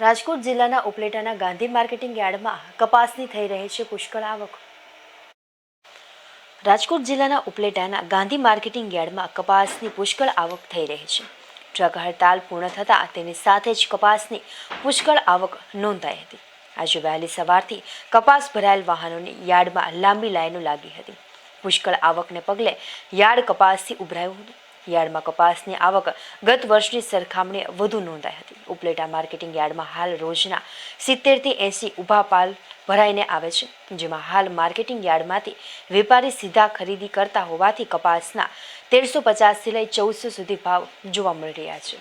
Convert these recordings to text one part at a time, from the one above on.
રાજકોટ જિલ્લાના ઉપલેટાના ગાંધી માર્કેટિંગ યાર્ડમાં કપાસની થઈ રહી છે પુષ્કળ આવક. રાજકોટ જિલ્લાના ઉપલેટાના ગાંધી માર્કેટિંગ યાર્ડમાં કપાસની પુષ્કળ આવક થઈ રહી છે. ટ્રક હડતાલ પૂર્ણ થતાં તેની સાથે જ કપાસની પુષ્કળ આવક નોંધાઈ હતી. આજે વહેલી સવારથી કપાસ ભરાયેલ વાહનોની યાર્ડમાં લાંબી લાઈનો લાગી હતી. પુષ્કળ આવકને પગલે યાર્ડ કપાસથી ઉભરાયું હતું. યાર્ડમાં કપાસની આવક ગત વર્ષની સરખામણીએ વધુ નોંધાઈ હતી. ઉપલેટા માર્કેટિંગ યાર્ડમાં હાલ રોજના સિત્તેરથી એંસી ઊભા પાલ ભરાઈને આવે છે. જેમાં હાલ માર્કેટિંગ યાર્ડમાંથી વેપારી સીધા ખરીદી કરતા હોવાથી કપાસના તેરસો પચાસથી લઈ ચૌદસો સુધી ભાવ જોવા મળી રહ્યા છે.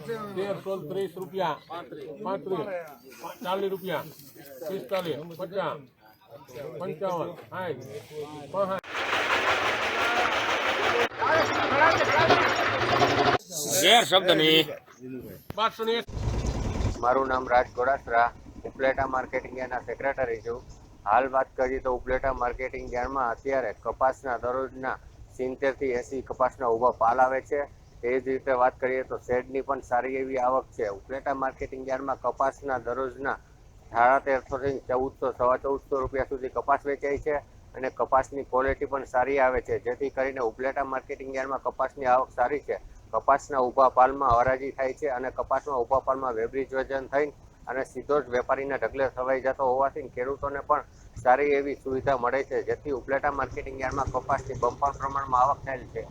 તેર સોળ ત્રીસ રૂપિયા. પાંત્રીસ. ચાલીસ રૂપિયા. પિસ્તાલીસ. પચાસ. પંચાવન. સાઠ. શબ્દ નહીં મારું નામ રાજ ગોડાસરા. ઉપલેટા માર્કેટિંગ યાર્ડના સેક્રેટરી છું. હાલ વાત કરીએ તો ઉપલેટા માર્કેટિંગ યાર્ડમાં અત્યારે કપાસના દરરોજના સિત્તેરથી એંસી કપાસના ઊભા પાલ આવે છે. એ જ રીતે વાત કરીએ તો શેડની પણ સારી એવી આવક છે. ઉપલેટા માર્કેટિંગ યાર્ડમાં કપાસના દરરોજના સાડા તેરસોથી ચૌદસો, સવા ચૌદસો રૂપિયા સુધી કપાસ વેચાય છે અને કપાસની ક્વોલિટી પણ સારી આવે છે. જેથી કરીને ઉપલેટા માર્કેટિંગ યાર્ડમાં કપાસની આવક સારી છે. કપાસના ઊભા પાલમાં હરાજી થાય છે અને કપાસના ઊભા પાલમાં વેબ્રિજ વજન થઈ અને સીધો જ વેપારીના ઢગલે સવાઈ જતો હોવાથી ખેડૂતોને પણ સારી એવી સુવિધા મળે છે. જેથી ઉપલેટા માર્કેટિંગ યાર્ડમાં કપાસની બમ્પર પ્રમાણમાં આવક થયેલ છે.